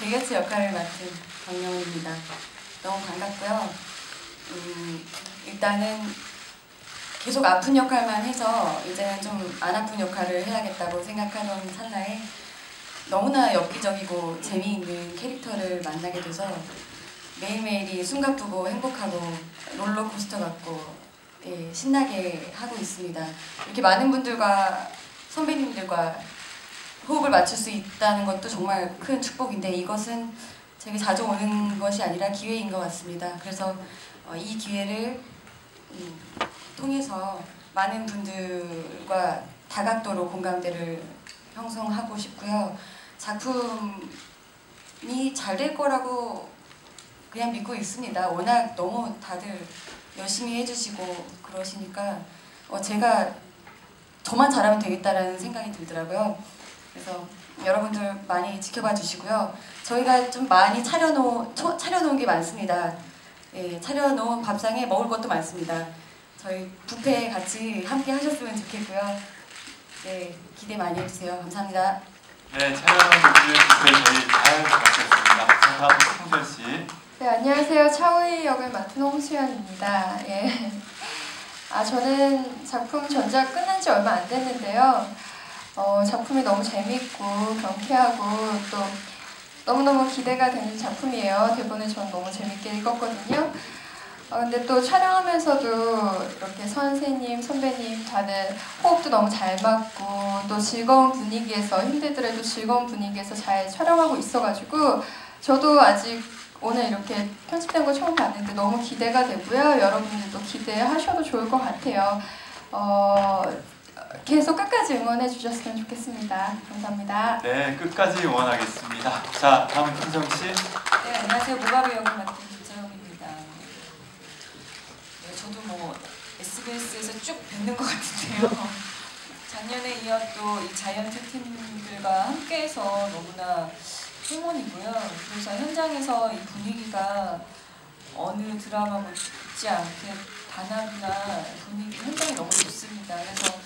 베게트 역할을 맡은 정영입니다. 너무 반갑고요. 음, 일단은 계속 아픈 역할만 해서 이제는 좀 안 아픈 역할을 해야겠다고 생각하던 찰나에 너무나 엽기적이고 재미있는 캐릭터를 만나게 돼서 매일매일이 숨가쁘고 행복하고 롤러코스터 같고 예, 신나게 하고 있습니다. 이렇게 많은 분들과 선배님들과 호흡을 맞출 수 있다는 것도 정말 큰 축복인데 이것은 제게 자주 오는 것이 아니라 기회인 것 같습니다. 그래서 어, 이 기회를 음, 통해서 많은 분들과 다각도로 공감대를 형성하고 싶고요. 작품이 잘 될 거라고 그냥 믿고 있습니다. 워낙 너무 다들 열심히 해주시고 그러시니까 어, 제가 저만 잘하면 되겠다라는 생각이 들더라고요. 그래서 여러분들 많이 지켜봐 주시고요. 저희가 좀 많이 차려놓, 초, 차려놓은 게 많습니다. 예, 차려놓은 밥상에 먹을 것도 많습니다. 저희 뷔페 같이 함께 하셨으면 좋겠고요. 네, 기대 많이 해주세요. 감사합니다. 네, 분들 뷔페 저희 잘 마쳤습니다. 다음 홍별 씨. 네, 안녕하세요. 차우이 역을 맡은 홍수연입니다. 예. 아, 저는 작품 전작 끝난 지 얼마 안 됐는데요. 어, 작품이 너무 재밌고 경쾌하고 또 너무너무 기대가 되는 작품이에요. 대본을 전 너무 재밌게 읽었거든요. 어, 근데 또 촬영하면서도 이렇게 선생님, 선배님 다들 호흡도 너무 잘 맞고 또 즐거운 분위기에서 힘들더라도 즐거운 분위기에서 잘 촬영하고 있어가지고 저도 아직 오늘 이렇게 편집된 거 처음 봤는데 너무 기대가 되고요. 여러분들도 기대하셔도 좋을 것 같아요. 어, 계속 끝까지 응원해 주셨으면 좋겠습니다. 감사합니다. 네, 끝까지 응원하겠습니다. 자, 다음은 김정 씨. 네, 안녕하세요. 모가루 역을 맡은 김재영입니다. 네, 저도 뭐 SBS에서 쭉 뵙는 것 같은데요. 작년에 이어 또 이 자이언트 팀들과 함께해서 너무나 행운이고요. 그래서 현장에서 이 분위기가 어느 드라마 못지 않게 단합이나 분위기 현장이 너무 좋습니다. 그래서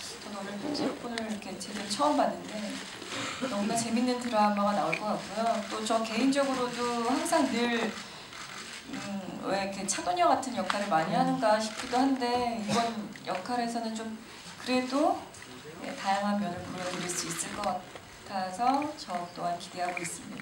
오늘 편집본을 이렇게 제대로 처음 봤는데 너무나 재밌는 드라마가 나올 것 같고요. 또 저 개인적으로도 항상 늘 음, 왜 이렇게 차도녀 같은 역할을 많이 하는가 싶기도 한데 이번 역할에서는 좀 그래도 네, 다양한 면을 보여드릴 수 있을 것 같아서 저 또한 기대하고 있습니다.